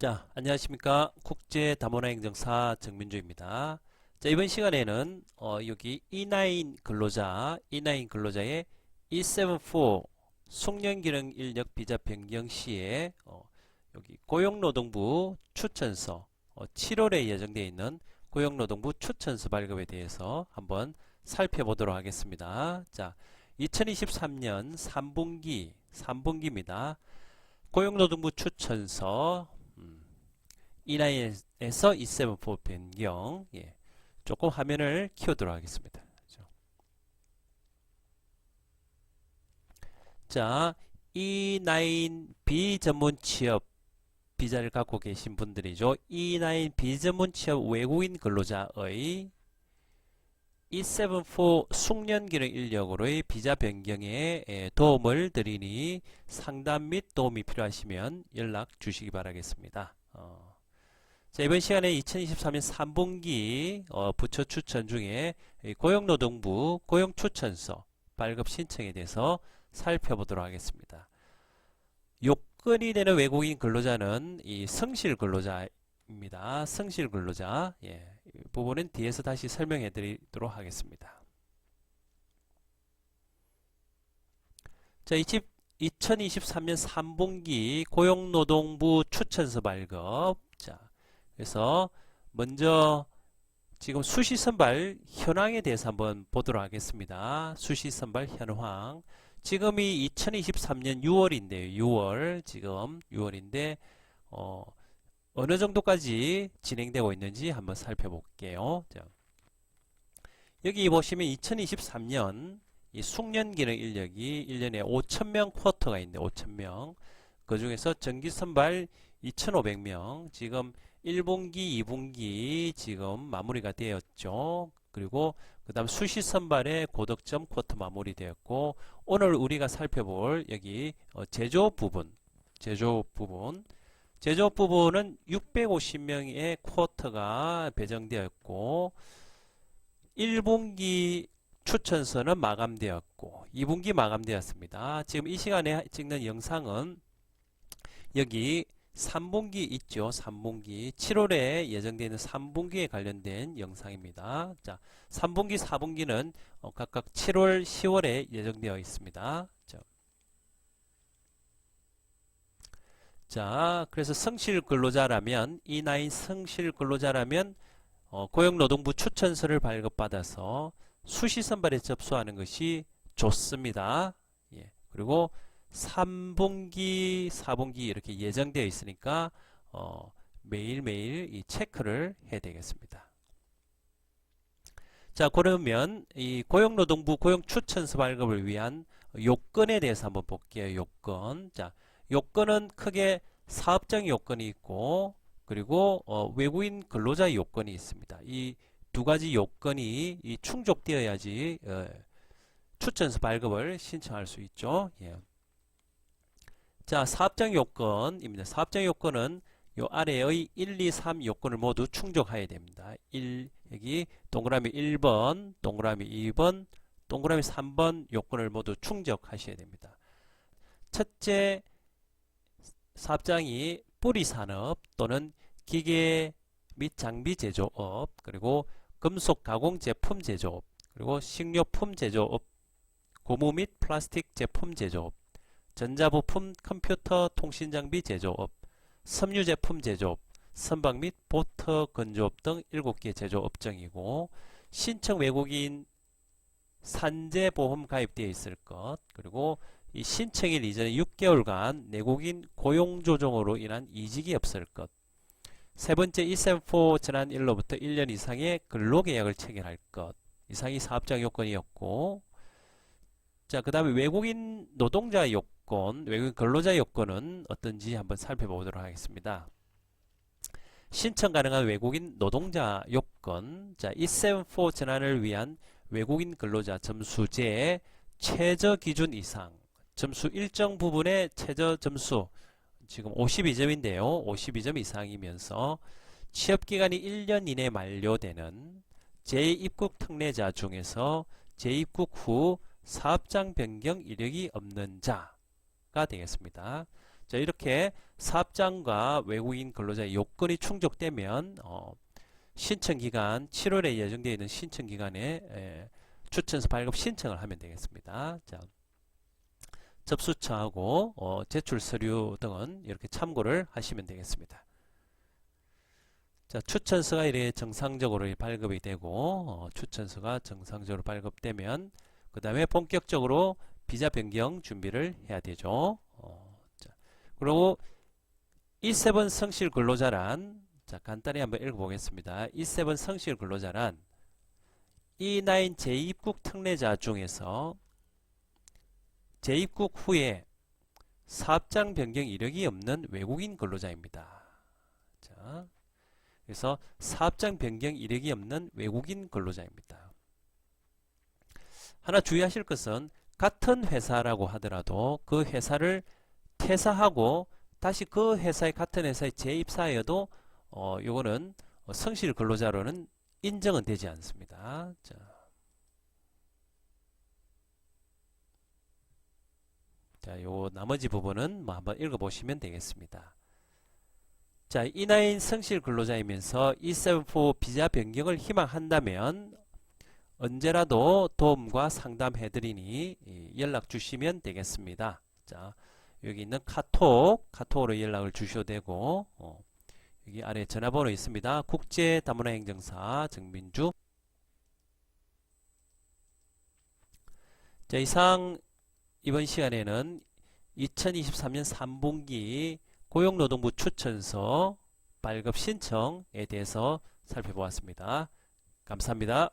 자, 안녕하십니까. 국제 다문화 행정사 정민주입니다. 자, 이번 시간에는 어, 여기 E9 근로자, E9 근로자의 E74 숙련 기능 인력 비자 변경 시에 어, 여기 고용노동부 추천서 어, 7월에 예정되어 있는 고용노동부 추천서 발급에 대해서 한번 살펴보도록 하겠습니다. 자, 2023년 3분기, 3분기입니다. 고용노동부 추천서 음, E9에서 E74 변경 예, 조금 화면을 키우도록 하겠습니다. 그죠? 자, E9 비전문 취업 비자를 갖고 계신 분들이죠. E9 비전문 취업 외국인 근로자의 E74 숙련기능 인력으로의 비자 변경에 에, 도움을 드리니 상담 및 도움이 필요하시면 연락 주시기 바라겠습니다. 어, 자, 이번 시간에 2023년 3분기 어, 부처 추천 중에 이 고용노동부 고용추천서 발급 신청에 대해서 살펴보도록 하겠습니다. 요건이 되는 외국인 근로자는 이 성실 근로자입니다. 성실 근로자. 예. 이 부분은 뒤에서 다시 설명해 드리도록 하겠습니다. 자, 20, 2023년 3분기 고용노동부 추천서 발급. 자, 그래서 먼저 지금 수시 선발 현황에 대해서 한번 보도록 하겠습니다. 수시 선발 현황. 지금이 2023년 6월인데요. 6월 지금 6월인데 어, 어느 정도까지 진행되고 있는지 한번 살펴볼게요. 자, 여기 보시면 2023년 이 숙련 기능 인력이 1년에 5,000명 쿼터가 있는데 5,000명. 그 중에서 정기 선발 2,500명. 지금 1분기, 2분기 지금 마무리가 되었죠. 그리고 그 다음 수시 선발의 고득점 쿼터 마무리되었고 오늘 우리가 살펴볼 여기 어, 제조업 부분, 제조업 부분, 제조업 부분은 650명의 쿼터가 배정되었고 1분기 추천서는 마감되었고 2분기 마감되었습니다. 지금 이 시간에 찍는 영상은 여기 3분기 있죠. 3분기 7월에 예정되어 있는 3분기에 관련된 영상입니다. 자, 3분기, 4분기는 어, 각각 7월, 10월에 예정되어 있습니다. 자, 자, 그래서 성실 근로자라면 E9 성실 근로자라면 어, 고용노동부 추천서를 발급받아서 수시 선발에 접수하는 것이 좋습니다. 예. 그리고 3분기, 4분기 이렇게 예정되어 있으니까 어, 매일매일 이 체크를 해야 되겠습니다. 자, 그러면 이 고용노동부 고용추천서 발급을 위한 요건에 대해서 한번 볼게요. 요건. 자, 요건은 크게 사업장 요건이 있고 그리고 어, 외국인 근로자 요건이 있습니다. 이 두 가지 요건이 이 충족되어야지 어, 추천서 발급을 신청할 수 있죠. 예. 자, 사업장 요건입니다. 사업장 요건은 요 아래의 1, 2, 3 요건을 모두 충족해야 됩니다. 1, 여기 동그라미 1번, 동그라미 2번, 동그라미 3번 요건을 모두 충족하셔야 됩니다. 첫째 사업장이 뿌리 산업 또는 기계 및 장비 제조업, 그리고 금속 가공 제품 제조업, 그리고 식료품 제조업, 고무 및 플라스틱 제품 제조업, 전자부품 컴퓨터 통신 장비 제조업, 섬유 제품 제조업, 선박 및 보트 건조업 등 7개 제조 업종이고 신청 외국인 산재보험 가입되어 있을 것. 그리고 이 신청일 이전에 6개월간 내국인 고용조정으로 인한 이직이 없을 것. 세 번째 E74 전환 일로부터 1년 이상의 근로계약을 체결할 것. 이상이 사업장 요건이었고 자, 그 다음에 외국인 노동자 요건, 외국인 근로자 요건은 어떤지 한번 살펴보도록 하겠습니다. 신청 가능한 외국인 노동자 요건, 자, E74 전환을 위한 외국인 근로자 점수제 최저 기준 이상, 점수 일정 부분의 최저 점수, 지금 52점인데요. 52점 이상이면서 취업기간이 1년 이내 만료되는 재입국 특례자 중에서 재입국 후 사업장 변경 이력이 없는 자 가 되겠습니다. 자, 이렇게 사업장과 외국인 근로자의 요건이 충족되면 어, 신청 기간 7월에 예정되어 있는 신청 기간에 에, 추천서 발급 신청을 하면 되겠습니다. 자, 접수처하고 어, 제출 서류 등은 이렇게 참고를 하시면 되겠습니다. 자, 추천서가 이렇게 정상적으로 발급이 되고 어, 추천서가 정상적으로 발급되면 그 다음에 본격적으로 비자 변경 준비를 해야 되죠. 어, 자, 그리고 E7 성실 근로자란 자, 간단히 한번 읽어보겠습니다. E7 성실 근로자란 E9 재입국 특례자 중에서 재입국 후에 사업장 변경 이력이 없는 외국인 근로자입니다. 자, 그래서 사업장 변경 이력이 없는 외국인 근로자입니다. 하나 주의하실 것은 같은 회사라고 하더라도 그 회사를 퇴사하고 다시 그 회사의 같은 회사에 재입사하여도 어, 요거는 성실 근로자로는 인정은 되지 않습니다. 자. 자, 요 나머지 부분은 뭐 한번 읽어보시면 되겠습니다. 자, E9 성실 근로자이면서 E74 비자 변경을 희망한다면 언제라도 도움과 상담해드리니 이, 연락 주시면 되겠습니다. 자, 여기 있는 카톡, 카톡으로 연락을 주셔도 되고, 어, 여기 아래 전화번호 있습니다. 국제 다문화 행정사 정민주. 자, 이상 이번 시간에는 2023년 3분기 고용노동부 추천서 발급 신청에 대해서 살펴보았습니다. 감사합니다.